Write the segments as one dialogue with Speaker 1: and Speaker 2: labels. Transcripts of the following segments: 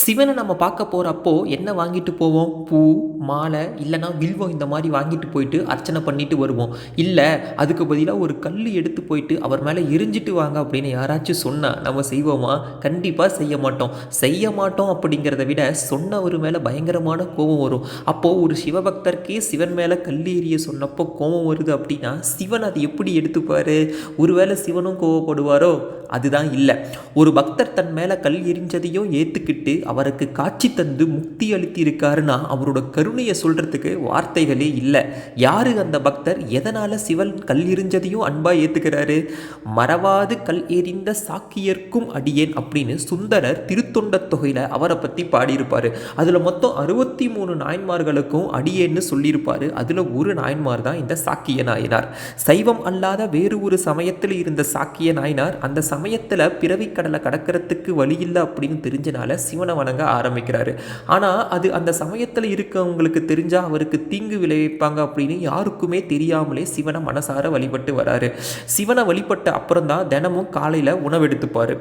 Speaker 1: சிவனை நம்ம பார்க்க போகிறப்போ என்ன வாங்கிட்டு போவோம்? பூ மாலை இல்லைனா வில்வம் இந்த மாதிரி வாங்கிட்டு போயிட்டு அர்ச்சனை பண்ணிட்டு வருவோம். இல்லை அதுக்கு பதிலாக ஒரு கல் எடுத்து போயிட்டு அவர் மேலே எரிஞ்சிட்டு வாங்க அப்படின்னு யாராச்சும் சொன்னால் நம்ம செய்வோமா? கண்டிப்பாக செய்ய மாட்டோம். செய்ய மாட்டோம் அப்படிங்கிறத விட சொன்னவர் மேலே பயங்கரமான கோபம் வரும். அப்போது ஒரு சிவபக்தர்க்கே சிவன் மேலே கல் எறிய சொன்னப்போ கோபம் வருது அப்படின்னா சிவன் அதை எப்படி எடுத்துப்பார்? ஒருவேளை சிவனும் கோவப்படுவாரோ? அதுதான் இல்லை. ஒரு பக்தர் தன் மேலே கல் எரிஞ்சதையும் ஏற்றுக்கிட்டு அவருக்கு காட்சி தந்து முக்தி அளித்திருக்காருன்னா அவரோட கருணையை சொல்கிறதுக்கு வார்த்தைகளே இல்லை. யார் அந்த பக்தர்? எதனால் சிவன் கல் எரிஞ்சதையும் அன்பாக ஏற்றுக்கிறாரு மறவாது கல் எறிந்த சாக்கியர்க்கும் அடியேன் அப்படின்னு சுந்தரர் திருத்தொண்ட தொகையில் அவரை பற்றி பாடியிருப்பார். அதில் மொத்தம் அறுபத்தி மூணு நாயன்மார்களுக்கும் அடியேன்னு சொல்லியிருப்பார். அதில் ஒரு நாயன்மார் தான் இந்த சாக்கிய நாயனார். சைவம் அல்லாத வேறு ஒரு சமயத்தில் இருந்த சாக்கிய நாயனார் அந்த சமயத்தில் பிறவி கடலை கடக்கிறதுக்கு வழி இல்லை அப்படின்னு தெரிஞ்சனால சிவனை வணங்க ஆரம்பிக்கிறாரு. ஆனால் அது அந்த சமயத்தில் இருக்கவங்களுக்கு தெரிஞ்சால் அவருக்கு தீங்கு விளைவிப்பாங்க அப்படின்னு யாருக்குமே தெரியாமலே சிவனை மனசார வழிபட்டு வராரு. சிவனை வழிபட்ட அப்புறம் தான் தினமும் காலையில் உணவெடுத்துப்பார்.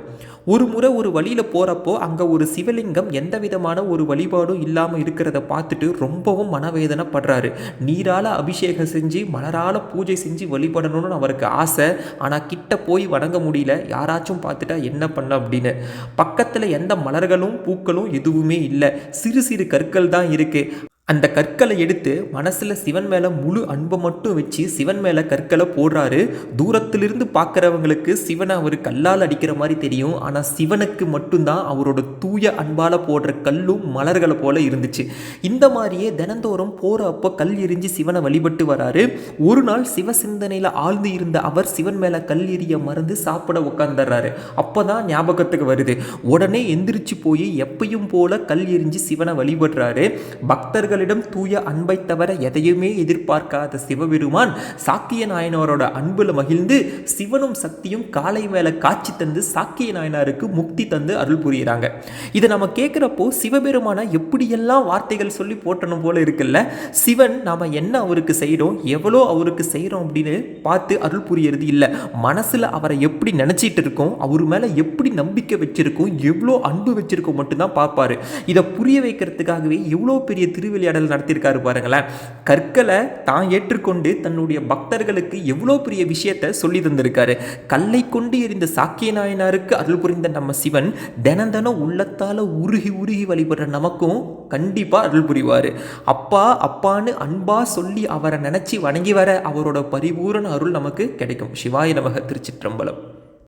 Speaker 1: ஒரு முறை ஒரு வழியில் போகிறப்போ அங்கே ஒரு சிவலிங்கம் எந்த விதமான ஒரு வழிபாடும் இல்லாமல் இருக்கிறத பார்த்துட்டு ரொம்பவும் மனவேதனைப்படுறாரு. நீரால் அபிஷேகம் செஞ்சு மலரால் பூஜை செஞ்சு வழிபடணும்னு அவருக்கு ஆசை. ஆனால் கிட்ட போய் வணங்க முடியல. யாராச்சும் பார்த்துட்டா என்ன பண்ண அப்படின்னு. பக்கத்தில் எந்த மலர்களும் பூக்களும் எதுவுமே இல்லை. சிறு சிறு கற்கள் தான் இருக்குது அந்த கற்களை எடுத்து மனசில் சிவன் மேலே முழு அன்பை மட்டும் வச்சு சிவன் மேலே கற்களை போடுறாரு. தூரத்திலிருந்து பார்க்குறவங்களுக்கு சிவனை அவர் கல்லால் அடிக்கிற மாதிரி தெரியும். ஆனால் சிவனுக்கு மட்டும்தான் அவரோட தூய அன்பால் போடுற கல்லும் மலர்களை போல இருந்துச்சு. இந்த மாதிரியே தினந்தோறும் போகிற அப்போ கல் எரிஞ்சு சிவனை வழிபட்டு வராரு. ஒரு நாள் சிவ சிந்தனையில் ஆழ்ந்து இருந்த அவர் சிவன் மேலே கல் எரிய மறந்து சாப்பிட உட்காந்துடுறாரு அப்போ தான் ஞாபகத்துக்கு வருது. உடனே எந்திரிச்சு போய் எப்பையும் போல கல் எரிஞ்சு சிவனை வழிபடுறாரு. பக்தர்கள் மக்களிடம் தூய அன்பை தவிர எதையுமே எதிர்பார்க்காத சிவபெருமான் சாக்கிய நாயனாரோட அன்புல மகிழ்ந்து சிவனும் சக்தியும் காலை மேல காட்சி தந்து சாக்கிய நாயனாருக்கு முக்தி தந்து அருள் புரியுறாங்க. இதை நம்ம கேட்குறப்போ சிவபெருமானை எப்படியெல்லாம் வார்த்தைகள் சொல்லி போட்டணும் போல இருக்குல்ல? சிவன் நாம் என்ன அவருக்கு செய்கிறோம் எவ்வளோ அவருக்கு செய்கிறோம் அப்படின்னு பார்த்து அருள் புரியறது இல்லை. மனசில் அவரை எப்படி நினச்சிட்டு இருக்கோம் அவர் மேலே எப்படி நம்பிக்கை வச்சுருக்கோம் எவ்வளோ அன்பு வச்சுருக்கோம் மட்டும்தான் பார்ப்பார். இதை புரிய வைக்கிறதுக்காகவே எவ்வளோ பெரிய திருவிழா விளையாடல் நடத்தியிருக்காரு பாருங்களேன். கற்களை தான் ஏற்றுக்கொண்டு தன்னுடைய பக்தர்களுக்கு எவ்வளோ பெரிய விஷயத்தை சொல்லி தந்திருக்காரு. கல்லை கொண்டு எரிந்த சாக்கிய நாயனாருக்கு அருள் புரிந்த நம்ம சிவன் தினம் தினம் உள்ளத்தால் உருகி உருகி வழிபடுற நமக்கும் கண்டிப்பாக அருள் புரிவார். அப்பா அப்பான்னு அன்பா சொல்லி அவரை நினச்சி வணங்கி வர அவரோட பரிபூரண அருள் நமக்கு கிடைக்கும். சிவாய நமக திருச்சிற்றம்பலம்.